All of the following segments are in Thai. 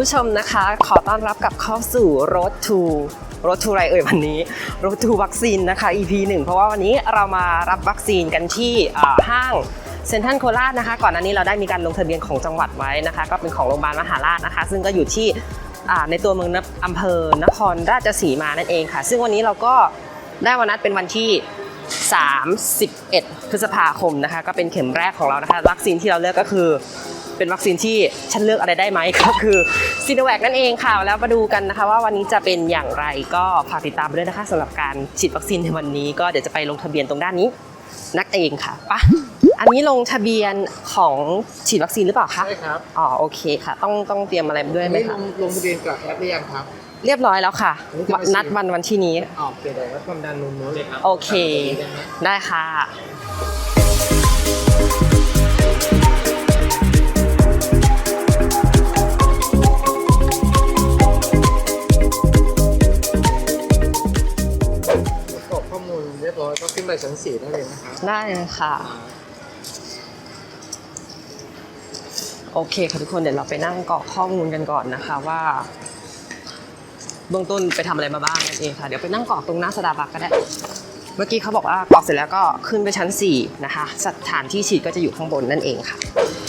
ผู้ชมนะคะ ขอต้อนรับกับเข้าสู่ Road to Road to อะไรเอ่ยวันนี้ Road to วัคซีนนะคะ EP 1 เพราะว่าวันนี้เรามารับวัคซีนกันที่ห้างเซ็นทรัลโคราชนะคะ ก่อนหน้านี้เราได้มีการลงทะเบียนของจังหวัดไว้นะคะ ก็เป็นของโรงพยาบาลมหาราชนะคะ ซึ่งก็อยู่ที่ในตัวเมืองอำเภอนครราชสีมานั่นเองค่ะ ซึ่งวันนี้เราก็ได้วันนัดเป็นวันที่ 31 พฤษภาคมนะคะ ก็เป็นเข็มแรกของเรานะคะ วัคซีนที่เราเลือกก็คือ เป็นวัคซีนที่ฉันเลือกอะไรได้ไหมก็คือซีโนแวคนั่นเองค่ะ แล้วมาดูกันนะคะว่าวันนี้จะเป็นอย่างไรก็ฝากติดตามไปด้วยนะคะสำหรับการฉีดวัคซีนในวันนี้ ก็เดี๋ยวจะไปลงทะเบียนตรงด้านนี้ นักเองค่ะปะอันนี้ลงทะเบียนของฉีดวัคซีนหรือเปล่าคะใช่ครับ อ๋อโอเคค่ะ ต้องต้องเตรียมอะไรด้วยไหมนี่ลคะงลงทะเบียนกับแอปหรือยังครับ เรียบร้อยแล้วค่ะอันนี้จะไปฉีดนัดวันวันที่นี้ออกเดี๋ยววัดความดันนู้นๆเลยครับโอเค ได้ค่ะ ไปชั้นสี่ได้เลยนะครับได้เลยค่ะ โอเคค่ะทุกคนเดี๋ยวเราไปนั่งกรอกข้อมูลกันก่อนนะคะว่าเบื้องต้นไปทำอะไรมาบ้างนั่นเองค่ะเดี๋ยวไปนั่งกรอกตรงหน้าสตาร์บัคก็ได้ เมื่อกี้เขาบอกว่ากรอกเสร็จแล้วก็ขึ้นไปชั้น 4 นะคะ สถานที่ฉีดก็จะอยู่ข้างบนนั่นเองค่ะ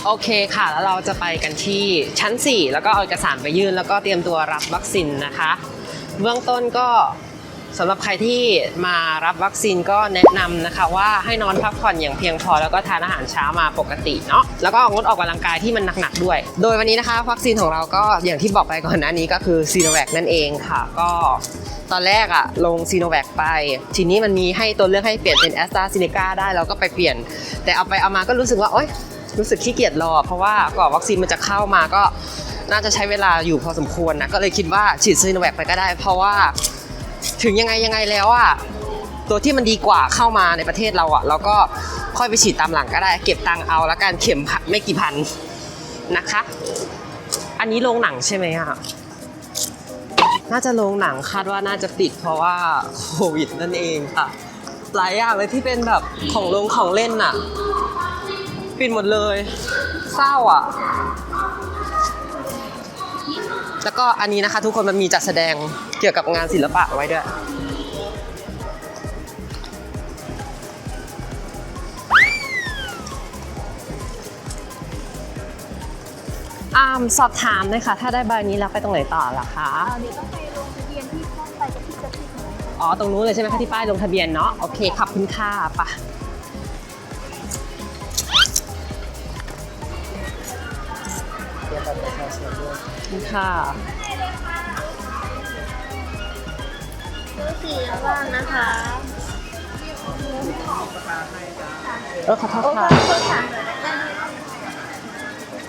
โอเคค่ะ แล้วเราจะไปกันที่ชั้น 4 แล้วก็เอาเอกสารไปยื่นแล้วก็เตรียมตัวรับวัคซีนนะคะ เบื้องต้นก็ สำหรับใครที่มารับวัคซีนก็แนะนำนะคะว่าให้นอนพักผ่อนอย่างเพียงพอแล้วก็ทานอาหารเช้ามาปกติเนาะแล้วก็งดออกกำลังกายที่มันหนักๆด้วย โดยวันนี้นะคะ วัคซีนของเราก็อย่างที่บอกไปก่อนหน้านี้ก็คือซีโนแวคนั่นเองค่ะก็ตอนแรกอะลงซีโนแวคไป ทีนี้มันมีให้ตัวเลือกให้เปลี่ยนเป็นแอสตราเซเนกาได้เราก็ไปเปลี่ยน แต่เอาไปเอามาก็รู้สึกว่าโอ๊ยรู้สึกขี้เกียจรอ เพราะว่ากว่อนวัคซีนมันจะเข้ามาก็น่าจะใช้เวลาอยู่พอสมควรนะก็เลยคิดว่าฉีดซีโนแวคไปก็ได้ เพราะว่า ถึงยังไงยังไงแล้วอะตัวที่มันดีกว่าเข้ามาในประเทศเราอะเราก็ค่อยไปฉีดตามหลังก็ได้ เก็บตังเอาแล้วกันเข็มไม่กี่พันนะคะ อันนี้โรงหนังใช่ไหมอะน่าจะโรงหนังคาดว่าน่าจะปิดเพราะว่าโควิดนั่นเองค่ะหลายอย่างเลยที่เป็นแบบของโรงของเล่นอะปิดหมดเลย เศร้าอะ แล้วก็อันนี้นะคะ ทุกคนมันมีจัดแสดงเกี่ยวกับงานศิลปะไว้ด้วยอามสอบถามหน่อยค่ะ ถ้าได้ใบนี้แล้วไปตรงไหนต่อล่ะคะอ่าเดี๋ยวต้องไปลงทะเบียนที่ห้องไปกับที่จะติดหน่อยอ๋อ ตรงนู้นเลยใช่ไหมคะที่ป้ายลงทะเบียนเนาะ โอเค ขอบคุณค่ะปะขอบคุณค่ะซื้อสีว่างนะคะเออขอโทษโอ้ค่ะขอโทษค่ะ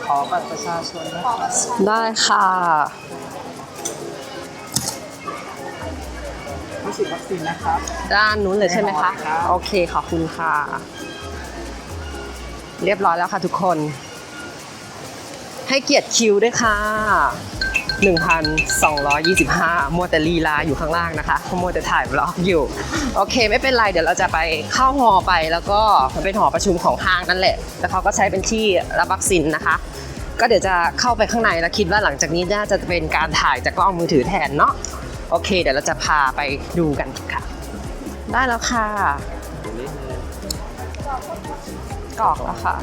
ขอบัตรประชาชนนะครับได้ค่ะ รู้สึกวัคซีนนะครับ ด้านนู้นเลยใช่ไหมคะครับโอเคขอบคุณค่ะ เรียบร้อยแล้วค่ะทุกคน ให้เกียรติคิวด้วยค่ะ 1,225 มัวแต่ลีลาอยู่ข้างล่างนะคะมัวแต่ถ่ายบล็อกอยู่ โอเค ไม่เป็นไร เดี๋ยวเราจะไปเข้าหอไปแล้วก็มันเป็นหอประชุมของห้างนั่นแหละ แล้วเขาก็ใช้เป็นที่รับวัคซีนนะคะ ก็เดี๋ยวจะเข้าไปข้างในแล้วคิดว่าหลังจากนี้น่าจะเป็นการถ่ายจากกล้องมือถือแทนเนาะ โอเค เดี๋ยวเราจะพาไปดูกันค่ะ ได้แล้วค่ะ กรอกแล้วค่ะ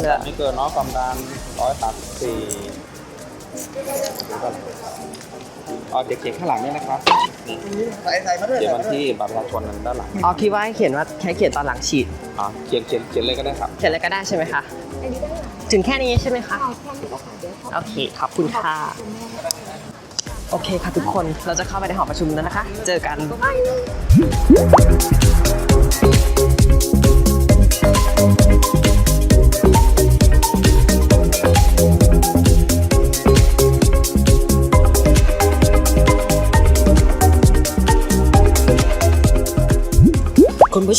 เหลือไม่เกินเนาะความดันร้อยสามสิบสี่อ๋อเด็กๆข้างหลังนี่นะครับใส่ใส่มาด้วยเขียนวันที่บัตรประชาชนด้านหลังอ๋อคิดว่าให้เขียนว่าแค่เขียนตอนหลังฉีดอ๋อเขียนเขียนเขียนเลยก็ได้ครับ เขียนอะไรก็ได้ใช่ไหมคะอันนี้ด้านหลังถึงแค่นี้ใช่ไหมคะเอาแค่นี้ก็ค่ะเดี๋ยวขอโอเคขอบคุณค่ะคุณแม่โอเคค่ะทุกคนเราจะเข้าไปในหอประชุมแล้วนะคะ เจอกัน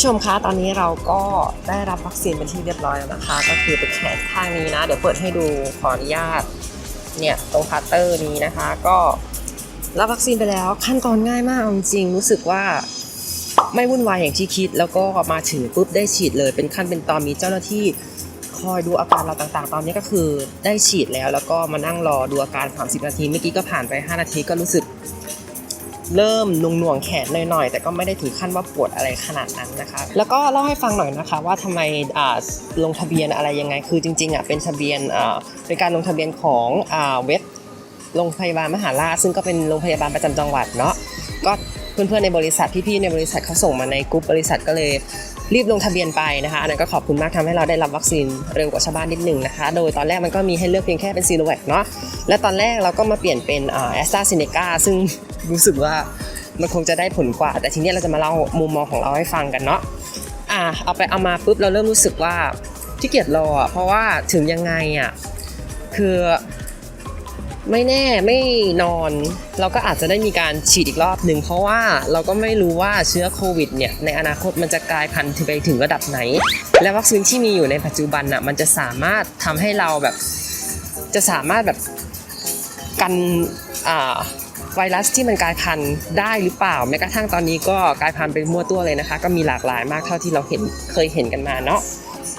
ผู้ชมคะตอนนี้เราก็ได้รับวัคซีนเป็นที่เรียบร้อยแล้วนะคะ ก็คือเป็นแขนข้างนี้นะ เดี๋ยวเปิดให้ดูขออนุญาตเนี่ยตรงพัตเตอร์นี้นะคะ ก็รับวัคซีนไปแล้วขั้นตอนง่ายมากจริงรู้สึกว่าไม่วุ่นวายอย่างที่คิด แล้วก็มาถึงปุ๊บได้ฉีดเลยเป็นขั้นเป็นตอนมีเจ้าหน้าที่คอยดูอาการเราต่างๆ ตอนนี้ก็คือได้ฉีดแล้ว แล้วก็มานั่งรอดูอาการ 30 นาทีเมื่อกี้ก็ผ่านไป 5 นาทีก็รู้สึก เริ่มหนุ่งหน่วงแขนหน่อยๆ แต่ก็ไม่ได้ถึงขั้นว่าปวดอะไรขนาดนั้นนะคะ แล้วก็เล่าให้ฟังหน่อยนะคะว่าทำไมลงทะเบียนอะไรยังไง คือจริงๆอะเป็นทะเบียนเป็นการลงทะเบียนของอเว็บโรงพยาบาลมหาราชซึ่งก็เป็นโรงพยาบาลประจำจังหวัดเนาะก็เพื่อนๆในบริษัทพี่ๆในบริษัทเขาส่งมาในกลุ่มบริษัทก็เลย รีบลงทะเบียนไปนะคะอันนั้นก็ขอบคุณมากทำให้เราได้รับวัคซีนเร็วกว่าชาวบ้านนิดหนึ่งนะคะ โดยตอนแรกมันก็มีให้เลือกเพียงแค่เป็นซีโนแวคเนาะและตอนแรกเราก็มาเปลี่ยนเป็นแอสตราเซเนกาซึ่งรู้สึกว่ามันคงจะได้ผลกว่า แต่ทีนี้เราจะมาเล่ามุมมองของเราให้ฟังกันเนาะอะเอาไปเอามาปุ๊บเราเริ่มรู้สึกว่าที่เกียจรออะเพราะว่าถึงยังไงอะคือ ไม่แน่ไม่นอน เราก็อาจจะได้มีการฉีดอีกรอบหนึ่งเพราะว่าเราก็ไม่รู้ว่าเชื้อโควิดเนี่ยในอนาคตมันจะกลายพันธุ์ไปถึงระดับไหน และวัคซีนที่มีอยู่ในปัจจุบันอะมันจะสามารถทำให้เราแบบจะสามารถแบบกันอ่าไวรัสที่มันกลายพันธุ์ได้หรือเปล่าแม้กระทั่งตอนนี้ก็กลายพันธุ์เป็นมั่วตัวเลยนะคะ ก็มีหลากหลายมากเท่าที่เราเห็นเคยเห็นกันมาเนาะ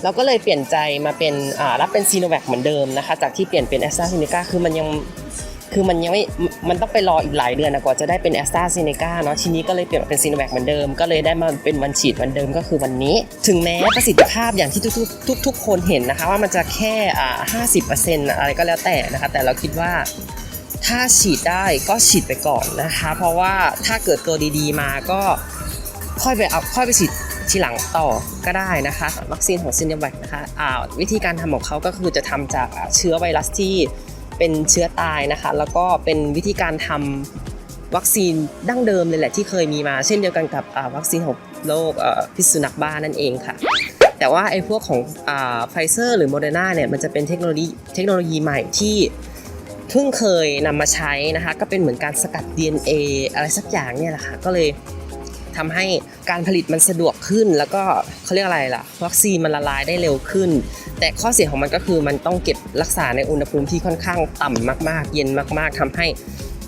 เราก็เลยเปลี่ยนใจมาเป็นอ่ารับเป็นซีโนแวคเหมือนเดิมนะคะ จากที่เปลี่ยนเป็นแอสตราเซเนกาคือมันยัง คือมันยังไม่ มันต้องไปรออีกหลายเดือนนะกว่าจะได้เป็นแอสตราเซเนกาเนาะทีนี้ก็เลยเปลี่ยนมาเป็นซีโนแวคเหมือนเดิม ก็เลยได้มาเป็นวันฉีดวันเดิมก็คือวันนี้ ถึงแม้ประสิทธิภาพอย่างที่ทุกๆทุกคนเห็นนะคะ ว่ามันจะแค่อ่าห้าสิบเปอร์เซ็นต์อะไรก็แล้วแต่นะคะ แต่เราคิดว่าถ้าฉีดได้ก็ฉีดไปก่อนนะคะ เพราะว่าถ้าเกิดตัวดีๆมาก็ค่อยไปเอาค่อยไปฉีดทีหลังต่อก็ได้นะคะวัคซีนของซินเนแวคนะคะอ่าวิธีการทำของเขาก็คือจะทำจากเชื้อไวรัสที่ เป็นเชื้อตายนะคะ แล้วก็เป็นวิธีการทำวัคซีนดั้งเดิมเลยแหละที่เคยมีมา เช่นเดียวกันกับวัคซีนของโรคพิษสุนัขบ้านั่นเองค่ะ แต่ว่าไอ้พวกของไฟเซอร์หรือโมเดอร์นาเนี่ยมันจะเป็นเทคโนโลยีเทคโนโลยีใหม่ที่เพิ่งเคยนำมาใช้นะคะ ก็เป็นเหมือนการสกัด DNA อะไรสักอย่างเนี่ยแหละค่ะก็เลย ทำให้การผลิตมันสะดวกขึ้น แล้วก็เขาเรียกอะไรล่ะ วัคซีนมันละลายได้เร็วขึ้น แต่ข้อเสียของมันก็คือมันต้องเก็บรักษาในอุณหภูมิที่ค่อนข้างต่ำมาก ๆ เย็นมากๆทำให้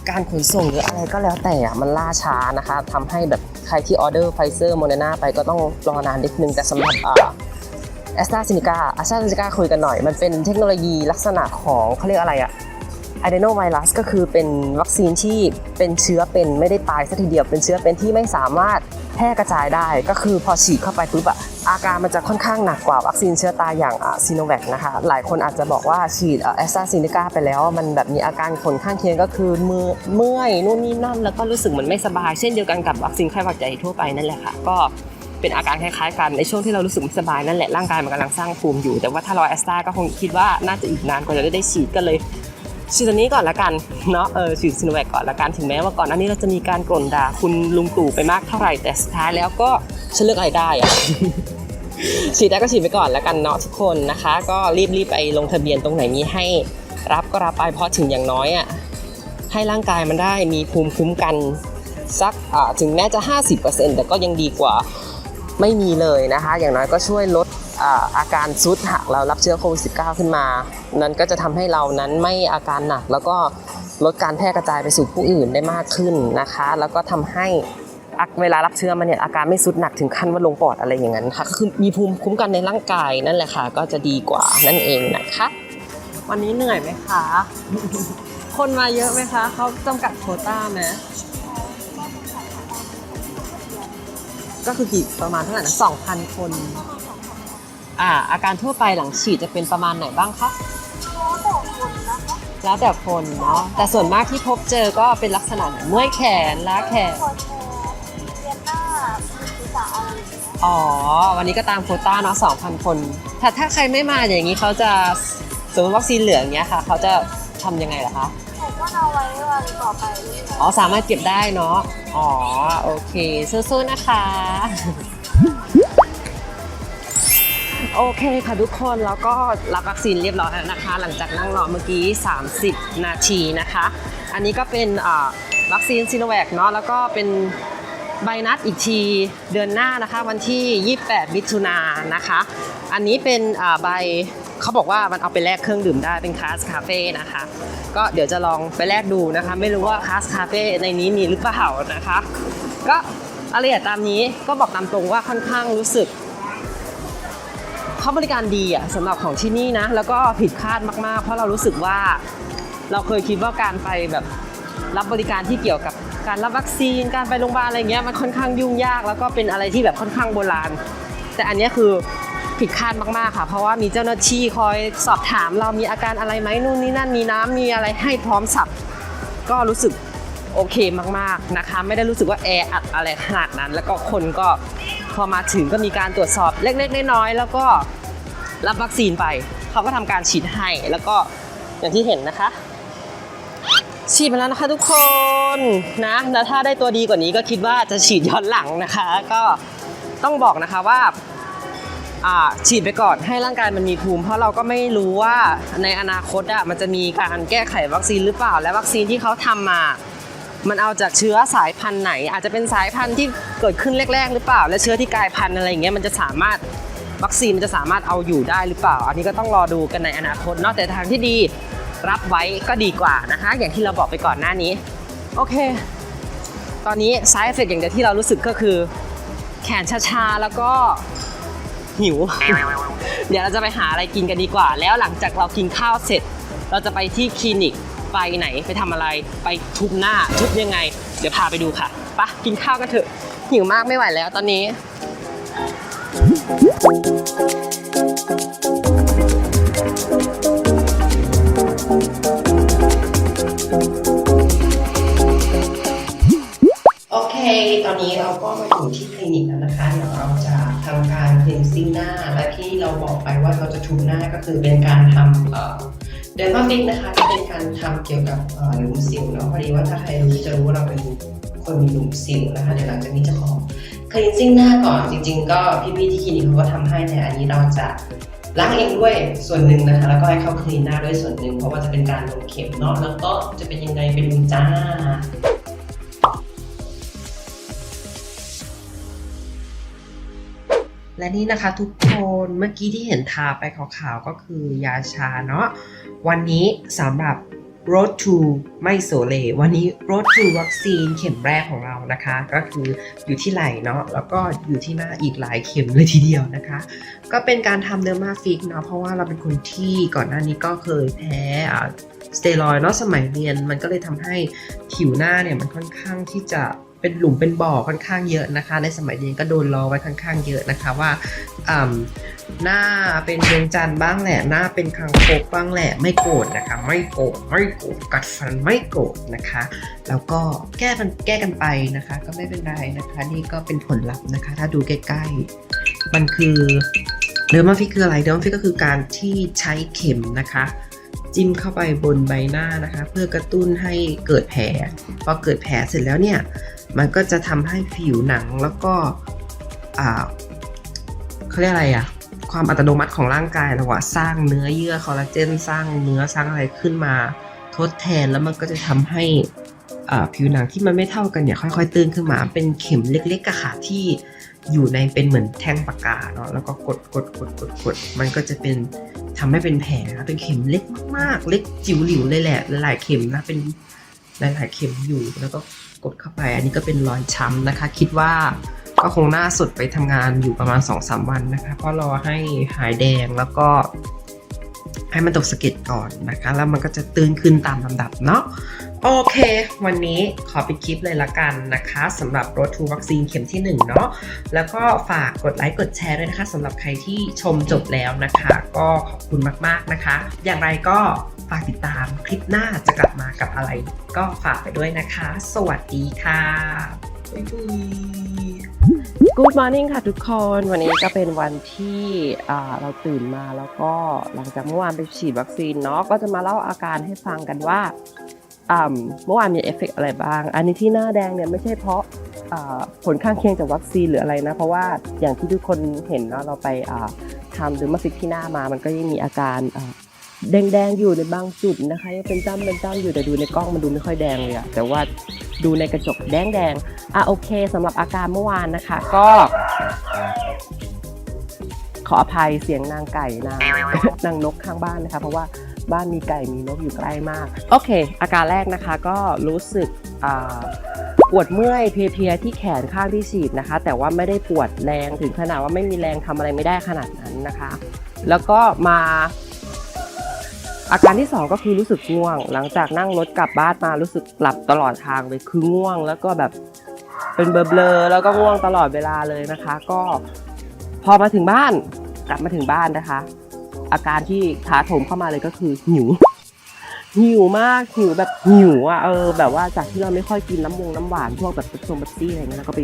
การขนส่งหรืออะไรก็แล้วแต่อะมันล่าช้านะคะทำให้แบบใครที่ออเดอร์ไฟเซอร์โมเดอร์นาไปก็ต้องรอนานนิดนึงแต่สำหรับอ่าแอสตราเซเนกาแอสตราเซเนกาคุยกันหน่อย มันเป็นเทคโนโลยีลักษณะของเขาเรียกอะไรอะ อะเดโนไวรัสก็คือเป็นวัคซีนที่เป็นเชื้อเป็นไม่ได้ตายสัทีเดียว เป็นเชื้อเป็นที่ไม่สามารถแพร่กระจายได้ ก็คือพอฉีดเข้าไปปุ๊บอะอาการมันจะค่อนข้างหนักกว่าวัคซีนเชื้อตายอย่างซีโนแวคนะคะ หลายคนอาจจะบอกว่าฉีดแอสตราซเนกาไปแล้ว มันแบบมีอาการผลข้างเคียงก็คือมือเมื่อยนู่นนี่นั่น แล้วก็รู้สึกเหมือนไม่สบาย เช่นเดียวกันกับวัคซีนไข้หวัดใหญ่ทั่วไปนั่นแหละค่ะก็เป็นอาการคล้ายๆกันในช่วงที่เรารู้สึกไม่สบายนั่นแหละร่างกายมันกำลังสร้างภูมิอยู่ แต่ว่าถ้ารอแอสตราก็คงคิดว่าน่าจะอีกนานกว่าจะได้ฉีดก็เลย ฉีดตัวนี้ก่อนละกันเนาะเออฉีดซิโนแวคก่อนละกันถึงแม้ว่าก่อนหน้านี้เราจะมีการกล่นด่าคุณลุงตู่ไปมากเท่าไหร่แต่สุดท้ายแล้วก็ฉันเลือกอะไรได้อะฉีดได้ก็ฉีดไปก่อนละกันเนาะทุกคนนะคะ ก็รีบๆไปลงทะเบียนตรงไหนมีให้รับก็รับไปเพราะถึงอย่างน้อยอะให้ร่างกายมันได้มีภูมิคุ้มกันสักถึงแม้จะ 50%แต่ก็ยังดีกว่าไม่มีเลยนะคะ อย่างน้อยก็ช่วยลด อาการซุดหากเรารับเชื้อโควิด -19 ขึ้นมา นั้นก็จะทำให้เรานั้นไม่อาการหนัก แล้วก็ลดการแพร่กระจายไปสู่ผู้อื่นได้มากขึ้นนะคะ แล้วก็ทำให้เวลารับเชื้อมาเนี่ยอาการไม่สุดหนักถึงขั้นว่าลงปอดอะไรอย่างนั้นค่ะก็คือมีภูมิคุ้มกันในร่างกายนั่นแหละค่ะ ก็จะดีกว่านั่นเองนะคะวันนี้เหนื่อยไหมคะ คนมาเยอะไหมคะเขาจำกัดโควต้าไหมก็คือกี่ประมาณเท่าไหร่นะสองพันคน อ่าอาการทั่วไปหลังฉีดจะเป็นประมาณไหนบ้างคะแล้วแต่คนเนาะแต่ส่วนมากที่พบเจอก็เป็นลักษณะไหนเมื่อยแขนล้าแขนปวดแขนเวียนหน้าศีรษะอะไรอย่างเงี้ยอ๋อ วันนี้ก็ตามโควต้าเนาะสองพันคน ถ้าถ้าใครไม่มาอย่างนี้เขาจะสมมติวัคซีนเหลืองเนี้ยค่ะ เขาจะทำยังไงล่ะคะผมก็เอาไว้วันต่อไปเรื่อยๆอ๋อ สามารถเก็บได้เนาะ อ๋อ โอเค สู้ๆ นะคะ โอเคค่ะทุกคนแล้วก็รับวัคซีนเรียบร้อยแล้วนะคะ หลังจากนั่งรอเมื่อกี้ 30 นาทีนะคะ อันนี้ก็เป็นวัคซีนซีโนแวคเนาะแล้วก็เป็นใบนัดอีกทีเดือนหน้านะคะ วันที่ 28 มิถุนายนนะคะ อันนี้เป็นใบเขาบอกว่ามันเอาไปแลกเครื่องดื่มได้เป็นคลาสคาเฟ่นะคะ ก็เดี๋ยวจะลองไปแลกดูนะคะ ไม่รู้ว่าคลาสคาเฟ่ในนี้มีหรือเปล่านะคะ ก็อะไรอย่างตามนี้ก็บอกตามตรงว่าค่อนข้างรู้สึก เขาบริการดีอะสำหรับของที่นี่นะ แล้วก็ผิดคาดมากๆ เพราะเรารู้สึกว่า เราเคยคิดว่าการไปแบบรับบริการที่เกี่ยวกับการรับวัคซีน การไปโรงพยาบาลอะไรเงี้ยมันค่อนข้างยุ่งยาก แล้วก็เป็นอะไรที่แบบค่อนข้างโบราณ แต่อันนี้คือผิดคาดมากๆค่ะ เพราะว่ามีเจ้าหน้าที่คอยสอบถาม เรามีอาการอะไรไหมนู่นนี่นั่นมีน้ำมีอะไรให้พร้อมสับก็รู้สึกโอเคมากๆนะคะ ไม่ได้รู้สึกว่าแออัดอะไรขนาดนั้น แล้วก็คนก็ พอมาถึงก็มีการตรวจสอบเล็กๆน้อยๆแล้วก็รับวัคซีนไป เขาก็ทำการฉีดให้แล้วก็อย่างที่เห็นนะคะ ฉีดมาแล้วนะคะทุกคนนะแล้วถ้าได้ตัวดีกว่านี้ก็คิดว่าจะฉีดย้อนหลังนะคะ ก็ต้องบอกนะคะว่าอ่าฉีดไปก่อนให้ร่างกายมันมีภูมิ เพราะเราก็ไม่รู้ว่าในอนาคตอะมันจะมีการแก้ไขวัคซีนหรือเปล่า และวัคซีนที่เขาทำมา มันเอาจากเชื้อสายพันธุ์ไหน อาจจะเป็นสายพันธุ์ที่เกิดขึ้นแรกๆหรือเปล่า และเชื้อที่กลายพันธุ์อะไรอย่างเงี้ยมันจะสามารถวัคซีนมันจะสามารถเอาอยู่ได้หรือเปล่า อันนี้ก็ต้องรอดูกันในอนาคตเนอกแต่ทางที่ดีรับไว้ก็ดีกว่านะคะ อย่างที่เราบอกไปก่อนหน้านี้ โอเค ตอนนี้สายเฟเฟกอย่างเดียวที่เรารู้สึกก็คือ แขนชาๆแล้วก็หิว เดี๋ยวเราจะไปหาอะไรกินกันดีกว่า แล้วหลังจากเรากินข้าวเสร็จ เราจะไปที่คลินิก ไปไหนไปทำอะไรไปทุบหน้าทุบยังไง เดี๋ยวพาไปดูค่ะปะกินข้าวกันเถอะหิวมากไม่ไหวแล้วตอนนี้โอเค ตอนนี้เราก็มาถึงที่คลินิกแล้วนะคะ เดี๋ยวเราจะทำการคลีนซิ่งหน้า และที่เราบอกไปว่าเราจะทุบหน้าก็คือเป็นการทำ ดนมาฟิกนะคะจะเป็นการทำเกี่ยวกับหลุมสิวเนาะพอดีว่าถ้าใครรู้จะรู้ว่าเราเป็นคนมีหลุมสิวนะคะเดี๋ยวหลังจากนี้จะขอคลีนซิ่งหน้าก่อนจริง ๆ ก็พี่ๆที่คลินิกเขาก็ทำให้แต่อันนี้เราจะล้างเองด้วยส่วนหนึ่งนะคะแล้วก็ให้เขาคลีนหน้าด้วยส่วนหนึ่งเพราะว่าจะเป็นการลงเข็มเนาะแล้วก็จะเป็นยังไงไปดูจ้า และนี่นะคะทุกคนเมื่อกี้ที่เห็นทาไปขาวๆก็คือยาชาเนาะวันนี้สำหรับ Road to ไม่โซเล วันนี้ Road to วัคซีนเข็มแรกของเรานะคะ ก็คืออยู่ที่ไหล่เนาะแล้วก็อยู่ที่หน้าอีกหลายเข็มเลยทีเดียวนะคะ ก็เป็นการทำเดอร์มาฟิกเนาะเพราะว่าเราเป็นคนที่ก่อนหน้านี้ก็เคยแพ้สเตียรอยเนาะสมัยเรียนมันก็เลยทำให้ผิวหน้าเนี่ยมันค่อนข้างที่จะ เป็นหลุมเป็นบ่อค่อนข้างเยอะนะคะ ในสมัยเรียนก็โดนล้อไว้ค่อนข้างเยอะนะคะว่าหน้าเป็นดวงจันทร์บ้างแหละหน้าเป็นคางคกบ้างแหละไม่โกรธนะคะ ไม่โกรธไม่โกรธกัดฟันไม่โกรธนะคะ แล้วก็แก้กันแก้กันไปนะคะ ก็ไม่เป็นไรนะคะ นี่ก็เป็นผลลัพธ์นะคะ ถ้าดูใกล้ๆมันคือเดอร์มาฟิกคืออะไรเดอร์มาฟิกก็คือการที่ใช้เข็มนะคะจิ้มเข้าไปบนใบหน้านะคะ เพื่อกระตุ้นให้เกิดแผลพอเกิดแผลเสร็จแล้วเนี่ย มันก็จะทำให้ผิวหนังแล้วก็อ่าเขาเรียกอะไรอะความอัตโนมัติของร่างกายเราอะสร้างเนื้อเยื่อคอลลาเจนสร้างเนื้อสร้างอะไรขึ้นมาทดแทนแล้วมันก็จะทำให้ผิวหนังที่มันไม่เท่ากันเนี่ยค่อยๆ ตื้นขึ้นมาเป็นเข็มเล็กๆอะค่ะที่อยู่ในเป็นเหมือนแท่งปากกาเนาะแล้วก็กดกดกดกดกดมันก็จะเป็นทำให้เป็นแผลนะเป็นเข็มเล็กมากๆ เล็กจิ๋วหลิวเลยแหละหลายๆเข็มนะเป็นหลายๆเข็มอยู่แล้วก็ กดเข้าไป อันนี้ก็เป็นรอยช้ำนะคะ คิดว่าก็คงหน้าสุดไปทำงานอยู่ประมาณ 2-3 วันนะคะเพราะรอให้หายแดงแล้วก็ให้มันตกสะเก็ดก่อนนะคะ แล้วมันก็จะตื้นขึ้นตามลำดับเนาะโอเค วันนี้ขอปิดคลิปเลยละกันนะคะสำหรับรถทูวัคซีนเข็มที่ 1 เนาะแล้วก็ฝากกดไลค์กดแชร์ด้วยนะคะสำหรับใครที่ชมจบแล้วนะคะ ก็ขอบคุณมาก ๆ นะคะ อย่างไรก็ ฝากติดตามคลิปหน้าจะกลับมากับอะไร ก็ฝากไปด้วยนะคะ สวัสดีค่ะบ๊ายบาย Good morning ค่ะทุกคนวันนี้ก็เป็นวันที่เราตื่นมาแล้วก็หลังจากเมื่อวานไปฉีดวัคซีนเนาะก็จะมาเล่าอาการให้ฟังกันว่าเมื่อวานมีเอฟเฟกต์อะไรบ้าง อันนี้ที่หน้าแดงเนี่ยไม่ใช่เพราะผลข้างเคียงจากวัคซีนหรืออะไรนะ เพราะว่าอย่างที่ทุกคนเห็นเนาะเราไปทำดูมาฟิกที่หน้ามามันก็ยังมีอาการ แดงๆอยู่ในบางจุดนะคะยังเป็นจ้ำเป็นจ้ำอยู่แต่ดูในกล้องมันดูไม่ค่อยแดงเลยอะแต่ว่าดูในกระจกแดงๆอะโอเคสำหรับอาการเมื่อวานนะคะ ก็ ขออภัยเสียงนางไก่นางนางนกข้างบ้านนะคะ เพราะว่าบ้านมีไก่มีนกอยู่ใกล้มาก โอเค อาการแรกนะคะก็รู้สึกปวดเมื่อยเพลียๆที่แขนข้างที่ฉีดนะคะ แต่ว่าไม่ได้ปวดแรงถึงขนาดว่าไม่มีแรงทำอะไรไม่ได้ขนาดนั้นนะคะ แล้วก็มา อาการที่สองก็คือรู้สึกง่วง หลังจากนั่งรถกลับบ้านมารู้สึกหลับตลอดทางเลยคือง่วง แล้วก็แบบเป็นเบลอๆแล้วก็ง่วงตลอดเวลาเลยนะคะ ก็พอมาถึงบ้านกลับมาถึงบ้านนะคะ อาการที่ถาโถมเข้ามาเลยก็คือหิว หิวมากหิวแบบหิวอะเออแบบว่าจากที่เราไม่ค่อยกินน้ำมงน้ำหวานพวกแบบผสมบัตซี่อะไรเงี้ยแล้วก็ไป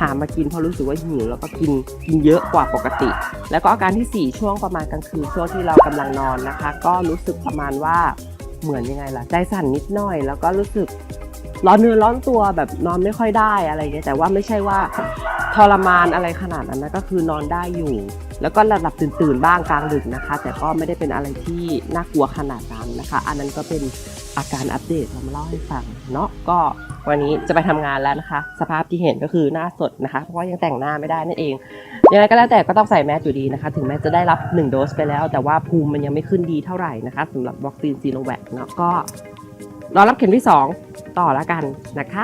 หามากินเพราะรู้สึกว่าหิวแล้วก็กินกินเยอะกว่าปกติ แล้วก็อาการที่สี่ช่วงประมาณกลางคืนช่วงที่เรากำลังนอนนะคะ ก็รู้สึกประมาณว่าเหมือนยังไงล่ะใจสั่นนิดหน่อย แล้วก็รู้สึกร้อนเนื้อร้อนตัวแบบนอนไม่ค่อยได้อะไรเงี้ยแต่ว่าไม่ใช่ว่าทรมานอะไรขนาดนั้นนะก็คือนอนได้อยู่ แล้วก็หลับๆตื่นๆบ้างกลางดึกนะคะ แต่ก็ไม่ได้เป็นอะไรที่น่ากลัวขนาดนั้นนะคะ อันนั้นก็เป็นอาการอัปเดตเรามาเล่าให้ฟังเนาะก็วันนี้จะไปทำงานแล้วนะคะ สภาพที่เห็นก็คือหน้าสดนะคะ เพราะว่ายังแต่งหน้าไม่ได้นั่นเองยังไงก็แล้วแต่ก็ต้องใส่แมสอยู่ดีนะคะ ถึงแม้จะได้รับ 1 โดสไปแล้ว แต่ว่าภูมิมันยังไม่ขึ้นดีเท่าไหร่นะคะสำหรับวัคซีนซีโนแวคเนาะก็รอรับเข็มที่ 2 ต่อแล้วกันนะคะ